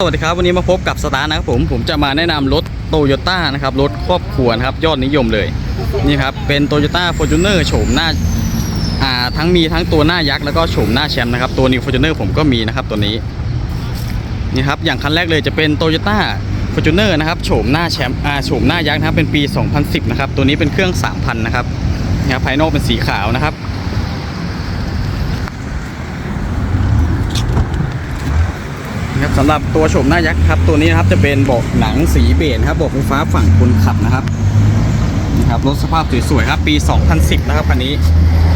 สวัสดีครับวันนี้มาพบกับสตาร์นะครับผมผมจะมาแนะนำรถโตโยต้านะครับรถครอบครัวนะครับยอดนิยมเลยนี่ครับเป็นโตโยต้าฟอร์จูเนอร์โฉมหน้าอ่าทั้งมีทั้งตัวหน้ายักษ์แล้วก็โฉมหน้าแชมป์นะครับตัวนิวฟอร์จูเนอร์ผมก็มีนะครับตัวนี้นี่ครับอย่างคันแรกเลยจะเป็นโตโยต้าฟอร์จูเนอร์นะครับโฉมหน้าแชมป์อ่าโฉมหน้ายักษ์นะครับเป็นปี 2010 นะครับตัวนี้เป็นเครื่อง 3,000 นะครับนี่ครับภายนอกเป็นสีขาวนะครับ นะ ครับสำหรับตัวโฉมหน้ายักษ์ครับตัวนี้นะครับจะเป็นเบาะหนังสีเบจนครับเบาะไฟฟ้าฝั่งคนขับนะครับนะครับรถสภาพสวยๆครับปี 2010 นะครับคันนี้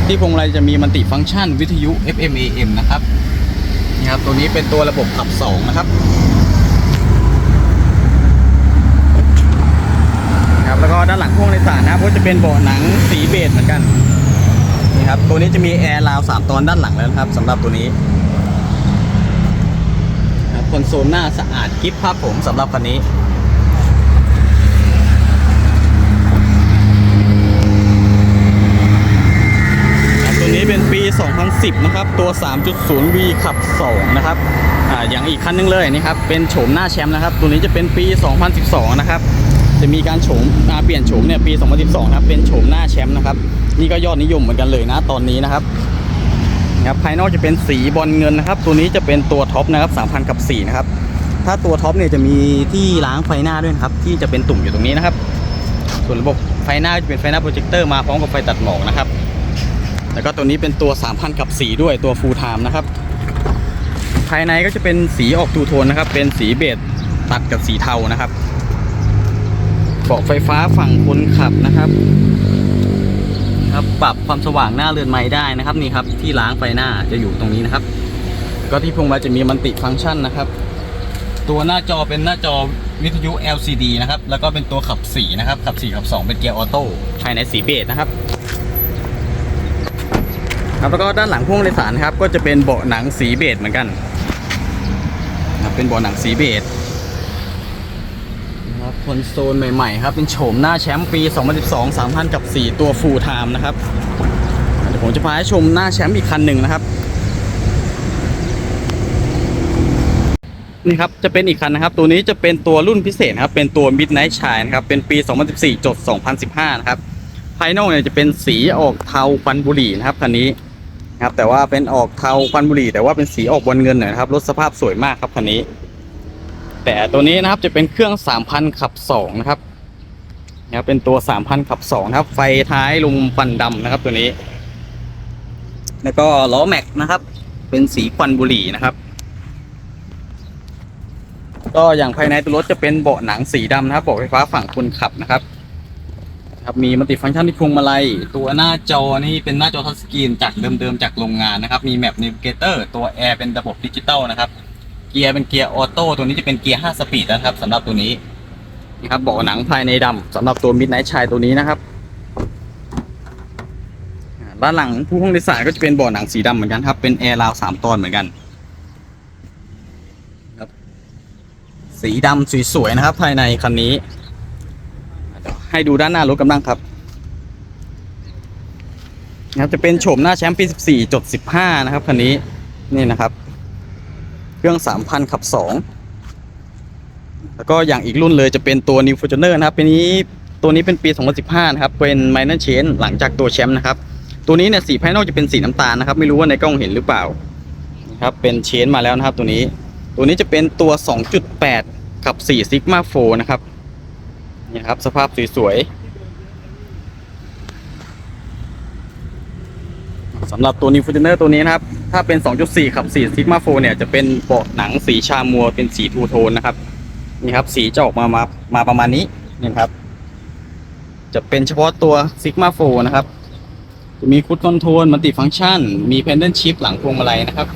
ที่พวงมาลัยจะมีมัลติฟังก์ชันวิทยุ FM AM นะครับนี่ครับตัวนี้เป็นตัวระบบขับ 2 นะครับครับแล้วก็ด้านหลังพ่วงในสารนะครับก็จะเป็นเบาะหนังสีเบจเหมือนกันนี่ครับตัวนี้จะมีแอร์ราว3ตอนด้านหลังแล้วนะครับสำหรับตัวนี้ คอนโซลหน้าสะอาดกิฟครับผมสำหรับคันนี้ตัวนี้เป็นปี 2010 นะครับ ตัว 3.0V ขับ 2 นะครับอ่าอย่างอีกคันนึงเลยนี่ครับ เป็นโฉมหน้าแชมป์นะครับ ตัวนี้จะเป็นปี 2012 นะครับ จะมีการโฉมเปลี่ยนโฉมเนี่ยปี 2012 นะครับ เป็นโฉมหน้าแชมป์นะครับ นี่ก็ยอดนิยมเหมือนกันเลยนะตอนนี้นะครับ นะครับภายนอกจะเป็นสีบอลเงินนะครับ ตัวนี้จะเป็นตัวท็อปนะครับ3,000กับ4นะครับถ้าตัวท็อปเนี่ยจะมีที่ล้างไฟหน้าด้วยครับ ที่จะเป็นตุ่มอยู่ตรงนี้นะครับ ส่วนระบบไฟหน้าจะเป็นไฟหน้าโปรเจคเตอร์มาพร้อมกับไฟตัดหมอกนะครับ แล้วก็ตัวนี้เป็นตัว 3,000กับ4ด้วยตัวฟูลไทม์นะครับ ภายในก็จะเป็นสีออกทูโทนนะครับ เป็นสีเบจตัดกับสีเทานะครับเบาะไฟฟ้าฝั่งคนขับนะครับ ครับ ปรับความสว่างหน้าเรือนไม้ได้นะครับนี่ครับที่ล้างไฟหน้าจะอยู่ตรงนี้นะครับ ก็ที่พวงมาลัยจะมีมันติฟังก์ชันนะครับ ตัวหน้าจอเป็นหน้าจอวิทยุ LCD นะครับ แล้วก็เป็นตัวขับ4นะครับ ขับ4ขับ 2 เป็นเกียร์ออโต้ภายในสีเบจนะครับครับแล้วก็ด้านหลังพ่วงโดยสารครับ ก็จะเป็นเบาะหนังสีเบจเหมือนกันนะครับเป็นเบาะหนังสีเบจ คอนโซลใหม่ๆ ครับ เป็นโฉมหน้าแชมป์ปี 2012 3,000 กับ 4 ตัว full time นะครับ เดี๋ยวผมจะพาให้ชมหน้าแชมป์อีกคันหนึ่งนะครับ นี่ครับ จะเป็นอีกคันนะครับ ตัวนี้จะเป็นตัวรุ่นพิเศษครับ เป็นตัว Midnight Shine นะครับ เป็นปี 2014จด2015 นะครับ ภายนอกเนี่ยจะเป็นสีออกเทาควันบุหรี่นะครับคันนี้นะครับแต่ว่าเป็นออกเทาควันบุหรี่ แต่ว่าเป็นสีออกบอลเงินหน่อยครับรถสภาพสวยมากครับคันนี้ แต่ตัวนี้นะครับจะเป็นเครื่อง 3,000 ขับ 2 นะครับนะครับเป็นตัว 3,000 ขับ 2 นะครับ ไฟท้ายลุมฟันดำนะครับตัวนี้ แล้วก็ล้อแม็กนะครับ เป็นสีควันบุหรี่นะครับ ก็อย่างภายในตัวรถจะเป็นเบาะหนังสีดำนะครับเบาะไฟฟ้าฝั่งคนขับนะครับครับมีมัลติฟังก์ชันที่พวงมาลัย ตัวหน้าจอนี่เป็นหน้าจอทัชสกรีนจากเดิมๆจากโรงงานนะครับ มีแมปนิวเกเตอร์ตัวแอร์เป็นระบบดิจิตอลนะครับ เกียร์เป็นเกียร์ออโต้ตัวนี้จะเป็นเกียร์5สปีดนะครับสำหรับตัวนี้นี่ครับเบาะหนังภายในดำสำหรับตัวมิดไนท์ชายตัวนี้นะครับด้านหลังผู้ห้องโดยสารก็จะเป็นเบาะหนังสีดำเหมือนกันครับ เป็นแอร์ราวสามตอนเหมือนกันครับสีดำสวยๆนะครับ ภายในคันนี้ให้ดูด้านหน้ารถกำลังครับนะครับจะเป็นโฉมหน้าแชมป์ปี 14จด15 นะครับคันนี้นี่นะครับ เครื่อง 3,000 ขับ 2 แล้วก็อย่างอีกรุ่นเลยจะเป็นตัว New Fortuner นะครับเป็นนี้ตัวนี้เป็นปี 2015 นะครับ เป็น Minor Change หลังจากตัวแชมป์นะครับ ตัวนี้เนี่ยสีภายนอกจะเป็นสีน้ำตาลนะครับ ไม่รู้ว่าในกล้องเห็นหรือเปล่านะครับเป็นเชนมาแล้วนะครับตัวนี้ ตัวนี้จะเป็นตัว 2.8 ขับ4 Sigma 4นะครับนี่ครับสภาพสวยๆ สำหรับตัว New Fortuner ตัวนี้นะครับ ถ้าเป็น 2.4 ขับ4 Sigma 4เนี่ยจะเป็นเบาะหนังสีชามัวเป็นสีทูโทนนะครับนี่ครับสีจะออกมามามาประมาณนี้นี่ครับ จะเป็นเฉพาะตัว Sigma 4นะครับ จะมีคุดคอนโทรลมัลติฟังก์ชัน มี Pendant Shift หลังพวงมาลัยนะครับ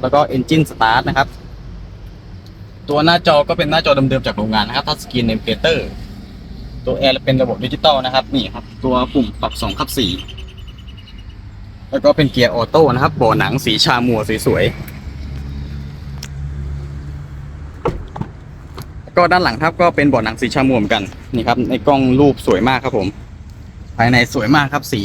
แล้วก็ Engine Start นะครับ ตัวหน้าจอก็เป็นหน้าจอเดิมๆจากโรงงานนะครับทัชสกรีนเนมเกเตอร์ตัวแอร์เป็นระบบดิจิตอลนะครับ นี่ครับ ตัวปุ่มปรับ2ขับ4 แล้วก็เป็นเกียร์ออโต้นะครับเบาะหนังสีชามัวสวยๆแล้วก็ด้านหลังครับก็เป็นเบาะหนังสีชามัวเหมือนกันนี่ครับในกล้องรูปสวยมากครับผม ภายในสวยมากครับสี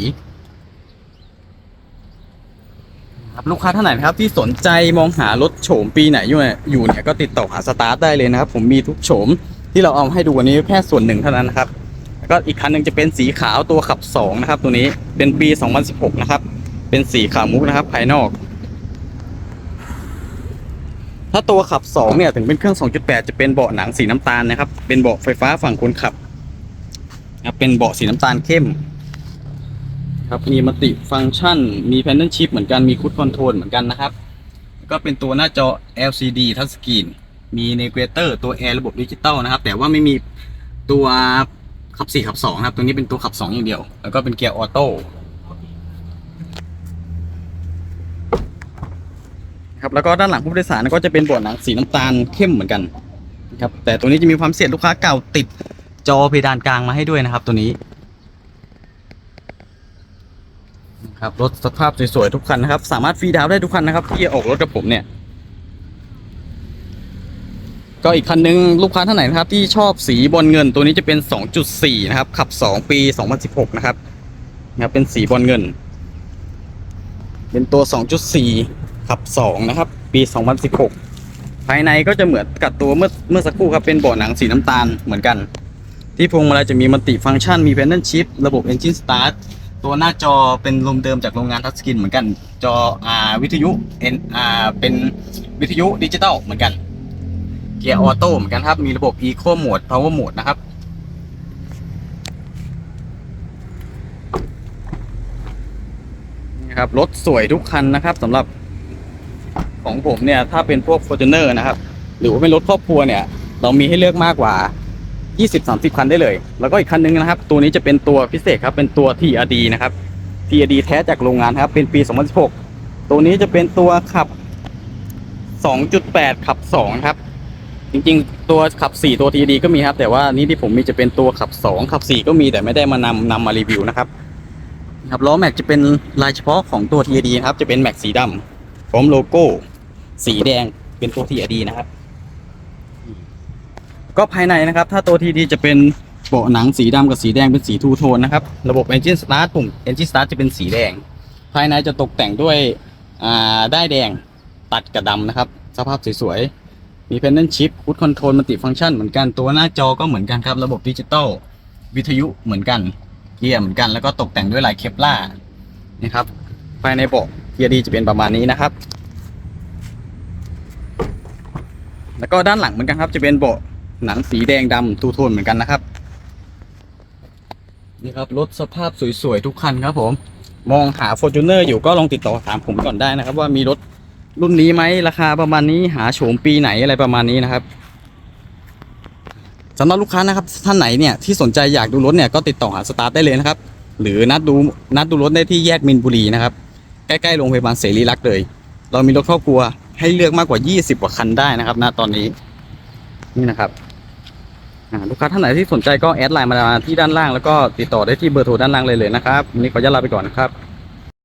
ครับลูกค้าท่านไหนนะครับที่สนใจมองหารถโฉมปีไหนอยู่เนี่ยอยู่เนี่ยก็ติดต่อหาสตาร์ทได้เลยนะครับ ผมมีทุกโฉมที่เราเอาให้ดูวันนี้แค่ส่วนหนึ่งเท่านั้นนะครับแล้วก็อีกคันหนึ่งจะเป็นสีขาวตัวขับสองนะครับตัวนี้เป็นปี 2016 นะครับ เป็นสีขาวมุกนะครับ ภายนอก ถ้าตัวขับ 2 เนี่ย ถึงเป็นเครื่อง 2.8 จะเป็นเบาะหนังสีน้ำตาลนะครับ เป็นเบาะไฟฟ้าฝั่งคนขับนะครับเป็นเบาะสีน้ำตาลเข้ม ครับมีมัลติฟังก์ชัน มีแพนเดิลชิพเหมือนกันมีคุดคอนโทรลเหมือนกันนะครับ ก็เป็นตัวหน้าจอ LCD ทัชสกรีนมีเนเกเตอร์ตัวแอร์ระบบดิจิตอลนะครับ แต่ว่าไม่มีตัวขับ 4 ขับ2นะครับ ตัวนี้เป็นตัวขับ 2 อย่างเดียว แล้วก็เป็นเกียร์ออโต้ ครับแล้วก็ด้านหลังผู้โดยสารก็จะเป็นเบาะหนังสีน้ำตาลเข้มเหมือนกันนะครับแต่ตัวนี้จะมีความเสียดลูกค้าเก่าติดจอเพดานกลางมาให้ด้วยนะครับ ตัวนี้นะครับรถสภาพสวยๆทุกคันนะครับ สามารถฟรีดาวน์ได้ทุกคันนะครับที่ออกรถกับผมเนี่ยก็อีกคันนึงลูกค้าท่านไหนนะครับ ที่ชอบสีบอลเงินตัวนี้จะเป็น 2.4 นะครับ ขับ 2 ปี 2016 นะครับนะครับเป็นสีบอลเงิน เป็นตัว 2.4 ขับ 2 นะครับ ปี 2016 ภายในก็จะเหมือนกับตัวเมื่อเมื่อสักครู่ครับเป็นเบาะหนังสีน้ำตาลเหมือนกัน ที่พวงมาลัยจะมีมัลติฟังก์ชันมี p พน d ั l ชิ p ระบบ Engine Start ตัวหน้าจอเป็นลมเดิมจากโรงงานทัชสกรีนเหมือนกัน จออ่าวิทยุเอ็นอ่าเป็นวิทยุดิจิตอลเหมือนกัน เกียร์ออโต้เหมือนกันครับ มีระบบ Eco Mode Power Mode นะครับนี่ครับรถสวยทุกคันนะครับสำหรับ ของผมเนี่ยถ้าเป็นพวก Fortuner นะครับ หรือว่าเป็นรถครอบครัวเนี่ย เรามีให้เลือกมากกว่า 20-30 คันได้เลย แล้วก็อีกคันนึงนะครับ ตัวนี้จะเป็นตัวพิเศษครับเป็นตัว TRD นะครับ TRD แท้จากโรงงานครับเป็นปี 2016 ตัวนี้จะเป็นตัวขับ 2.8 ขับ 2 ครับ จริงๆ ตัวขับ 4 ตัว TRD ก็มีครับ แต่ว่านี่ที่ผมมีจะเป็นตัวขับ 2 ขับ 4 ก็มีแต่ไม่ได้มานำนำมารีวิวนะครับครับล้อแม็กจะเป็นลายเฉพาะของตัว TRD นะครับจะเป็นแม็กสีดำพร้อมโลโก้ สีแดงเป็นตัว TRD นะครับ ก็ภายในนะครับ ถ้าตัว TRD จะเป็นเบาะหนังสีดำกับสีแดงเป็นสีทูโทนนะครับ ระบบ Engine Start ปุ่ม Engine Start จะเป็นสีแดง ภายในจะตกแต่งด้วยได้แดงตัดกับดำนะครับ สภาพสวยๆ มี Pendant Chip พุทคอนโทรลมัลติฟังก์ชันเหมือนกันตัวหน้าจอก็เหมือนกันครับ ระบบดิจิตอลวิทยุเหมือนกัน เกียร์เหมือนกันแล้วก็ตกแต่งด้วยลายเคปล่านะครับภายในเบาะเกียร์ดีจะเป็นประมาณนี้นะครับ แล้วก็ด้านหลังเหมือนกันครับ จะเป็นเบาะหนังสีแดงดำทูโทนเหมือนกันนะครับ นี่ครับรถสภาพสวยๆทุกคันครับผม มองหา Fortuner อยู่ก็ลองติดต่อถามผมก่อนได้นะครับ ว่ามีรถรุ่นนี้ไหมราคาประมาณนี้หาโฉมปีไหนอะไรประมาณนี้นะครับสำหรับลูกค้านะครับท่านไหนเนี่ยที่สนใจอยากดูรถเนี่ยก็ติดต่อหาสตาร์ทได้เลยนะครับ หรือนัดดูนัดดูรถได้ที่แยกมินบุรีนะครับ ใกล้ๆโรงพยาบาลเสรีรักษ์เลย เรามีรถครอบครัว ให้เลือกมากกว่า 20 กว่าคันได้นะครับณตอนนี้ นี่นะครับลูกค้าท่านไหนที่สนใจก็แอดไลน์มาที่ด้านล่างแล้วก็ติดต่อได้ที่เบอร์โทรด้านล่างเลยเลยนะครับวันนี้ขออนุญาตลาไปก่อนนะครับ